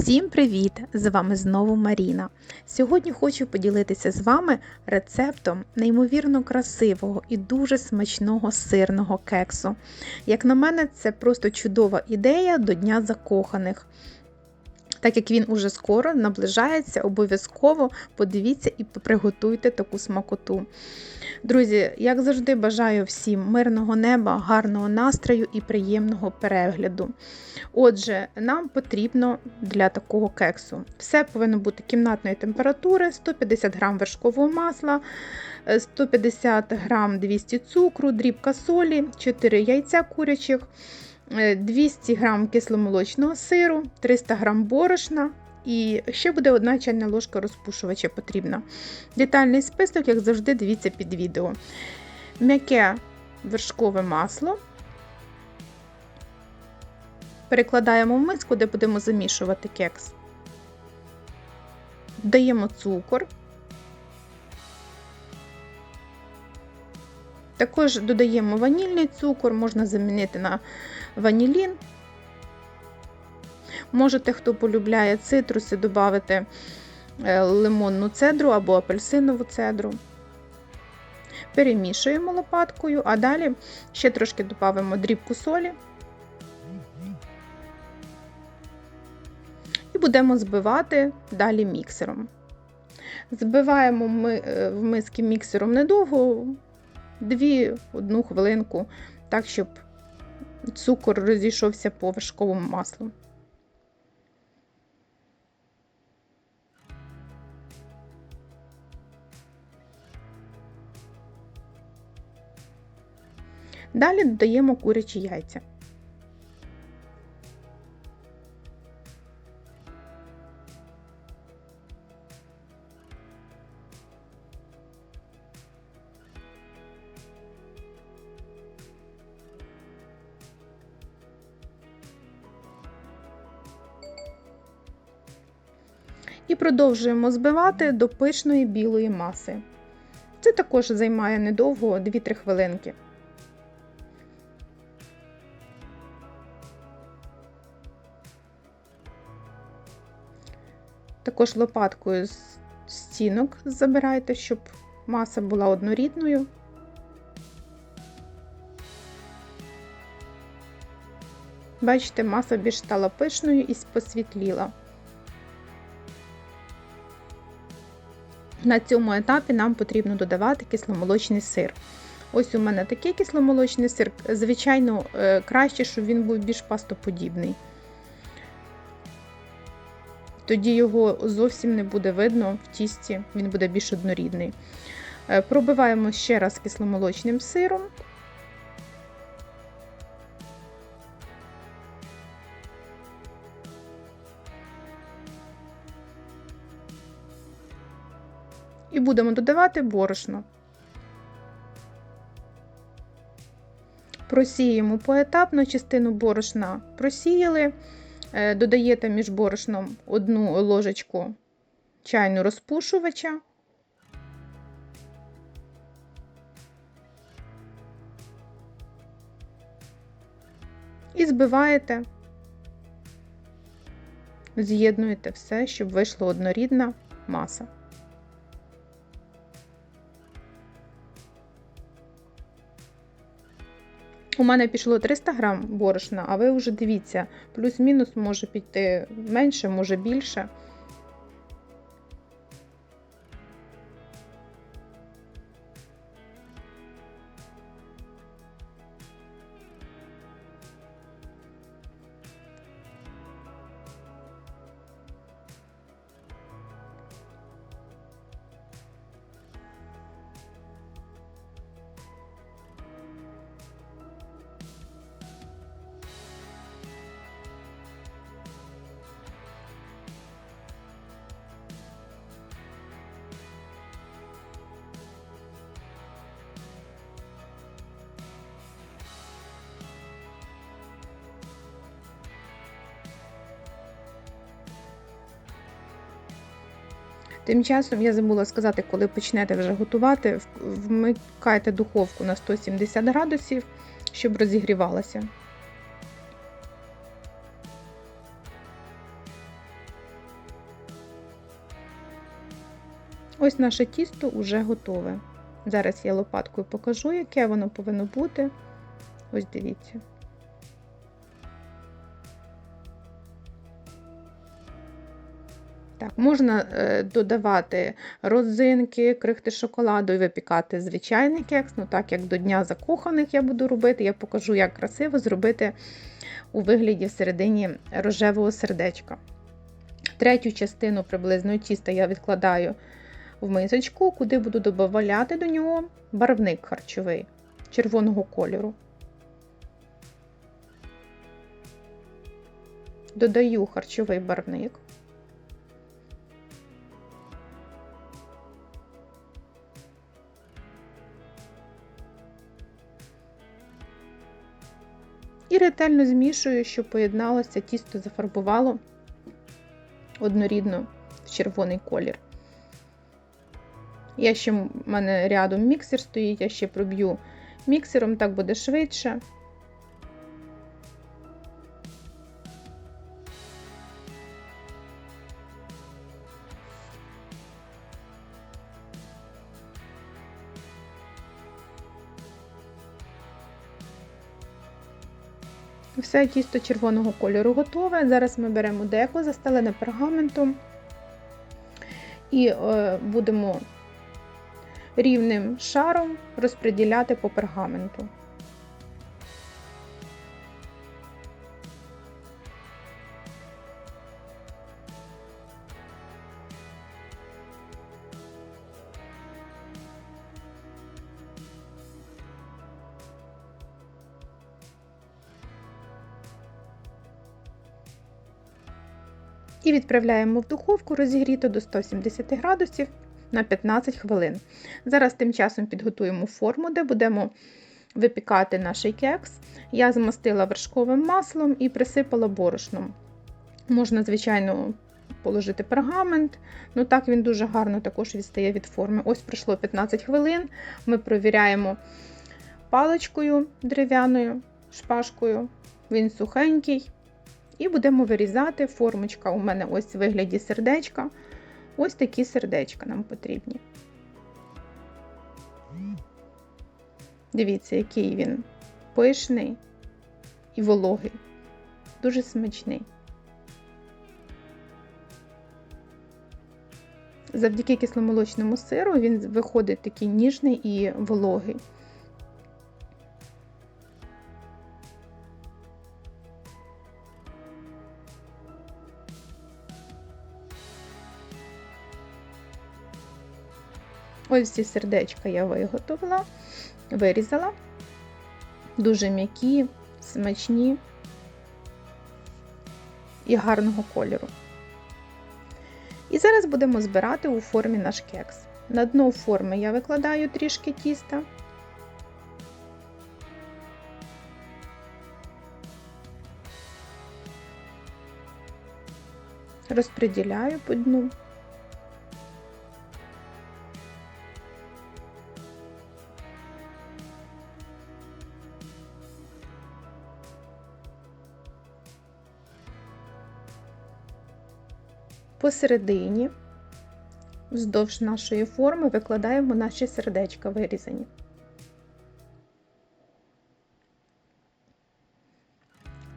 Всім привіт! З вами знову Маріна. Сьогодні хочу поділитися з вами рецептом неймовірно красивого і дуже смачного сирного кексу. Як на мене, це просто чудова ідея до Дня закоханих. Так як він уже скоро наближається, обов'язково подивіться і приготуйте таку смакоту. Друзі, як завжди, бажаю всім мирного неба, гарного настрою і приємного перегляду. Отже, нам потрібно для такого кексу все повинно бути кімнатної температури, 150 г вершкового масла, 150 г 200 цукру, дрібка солі, 4 яйця курячих. 200 г кисломолочного сиру, 300 г борошна і ще буде одна чайна ложка розпушувача потрібна. Детальний список, як завжди, дивіться під відео. М'яке вершкове масло. Перекладаємо в миску, де будемо замішувати кекс. Додаємо цукор. Також додаємо ванільний цукор, можна замінити на ванілін. Можете, хто полюбляє цитруси, додати е, лимонну цедру або апельсинову цедру. Перемішуємо лопаткою, а далі ще трошки додамо дрібку солі. І будемо збивати далі міксером. Збиваємо ми е, в миски міксером недовго, 2-1 хвилинку, так, щоб цукор розійшовся по вершковому маслу. Далі додаємо курячі яйця. І продовжуємо збивати до пишної білої маси. Це також займає недовго 2-3 хвилинки. Також лопаткою з стінок забирайте, щоб маса була однорідною. Бачите, маса більш стала пишною і посвітліла. На цьому етапі нам потрібно додавати кисломолочний сир. Ось у мене такий кисломолочний сир, звичайно, е, краще, щоб він був більш пастоподібний. Тоді його зовсім не буде видно в тісті, він буде більш однорідний. Е, пробиваємо ще раз кисломолочним сиром. І будемо додавати борошно. Просіємо поетапно частину борошна просіяли, е, додаєте між борошном одну ложечку чайну розпушувача. І збиваєте, з'єднуєте все, щоб вийшла однорідна маса. У мене пішло 300 грам борошна, а ви вже дивіться, плюс-мінус може піти менше, може більше. Тим часом я забула сказати, коли почнете вже готувати, вмикайте духовку на 170 градусів, щоб розігрівалася. Ось наше тісто вже готове. Зараз я лопаткою покажу, яке воно повинно бути. Ось дивіться. Так, можна е, додавати родзинки, крихти шоколаду і випікати звичайний кекс. Ну, так як до Дня закоханих я буду робити, я покажу, як красиво зробити у вигляді всередині рожевого сердечка. Третю частину приблизно тіста я відкладаю в мисочку, куди буду додавати до нього барвник харчовий червоного кольору. Додаю харчовий барвник. І ретельно змішую, щоб поєдналося, тісто зафарбувало однорідно в червоний колір. Я ще в мене рядом міксер стоїть, я ще проб'ю міксером, так буде швидше. Все тісто червоного кольору готове. Зараз ми беремо деко, застелене пергаментом і е, будемо рівним шаром розподіляти по пергаменту. І відправляємо в духовку розігріту до 170 градусів на 15 хвилин. Зараз тим часом підготуємо форму, де будемо випікати наш кекс. Я змастила вершковим маслом і присипала борошном. Можна, звичайно, положити пергамент, ну так він дуже гарно також відстає від форми. Ось пройшло 15 хвилин. Ми провіряємо паличкою дерев'яною, шпажкою, він сухенький. І будемо вирізати формочка. У мене ось в вигляді сердечка. Ось такі сердечка нам потрібні. Дивіться, який він пишний і вологий, дуже смачний. Завдяки кисломолочному сиру він виходить такий ніжний і вологий. Ось ці сердечка я виготовила, вирізала. Дуже м'які, смачні і гарного кольору. І зараз будемо збирати у формі наш кекс. На дно форми я викладаю трішки тіста. Розподіляю по дну. Посередині, вздовж нашої форми, викладаємо наші сердечка вирізані.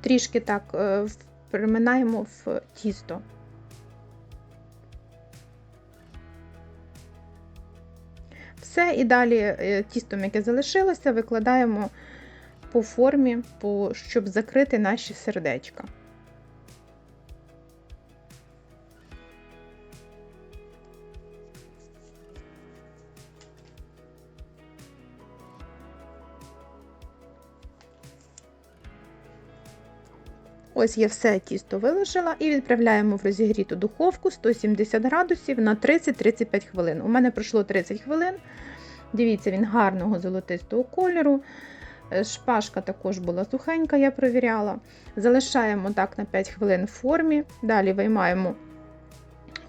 Трішки так е, приминаємо в тісто. Все, і далі е, тістом, яке залишилося, викладаємо по формі, щоб закрити наші сердечка. Ось я все тісто виложила і відправляємо в розігріту духовку 170 градусів на 30-35 хвилин. У мене пройшло 30 хвилин. Дивіться, він гарного золотистого кольору. Е, шпажка також була сухенька, я провіряла. Залишаємо так на 5 хвилин в формі. Далі виймаємо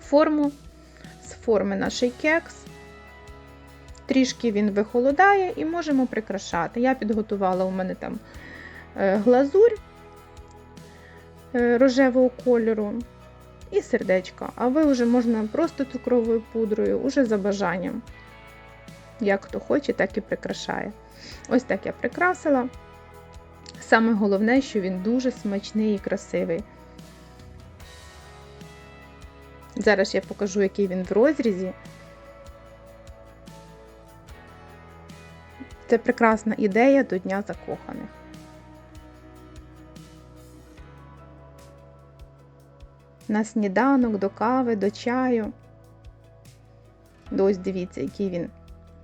форму, з форми наш кекс. Трішки він вихолодає і можемо прикрашати. Я підготувала у мене там е, глазурь. Е, рожевого кольору. і сердечко. А ви вже можна просто цукровою пудрою, уже за бажанням. Як хто хоче, так і прикрашає. Ось так я прикрасила. Саме головне, що він дуже смачний і красивий. Зараз я покажу, який він в розрізі. Це прекрасна ідея до Дня закоханих. На сніданок, до кави, до чаю. Ось дивіться, який він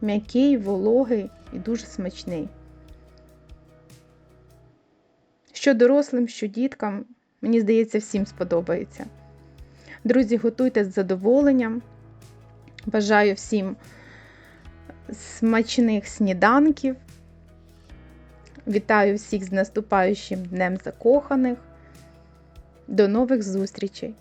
м'який, вологий і дуже смачний. Що дорослим, що діткам, мені здається, всім сподобається. Друзі, готуйте з задоволенням. Бажаю всім смачних сніданків. Вітаю всіх з наступаючим Днем Закоханих. До нових зустрічей!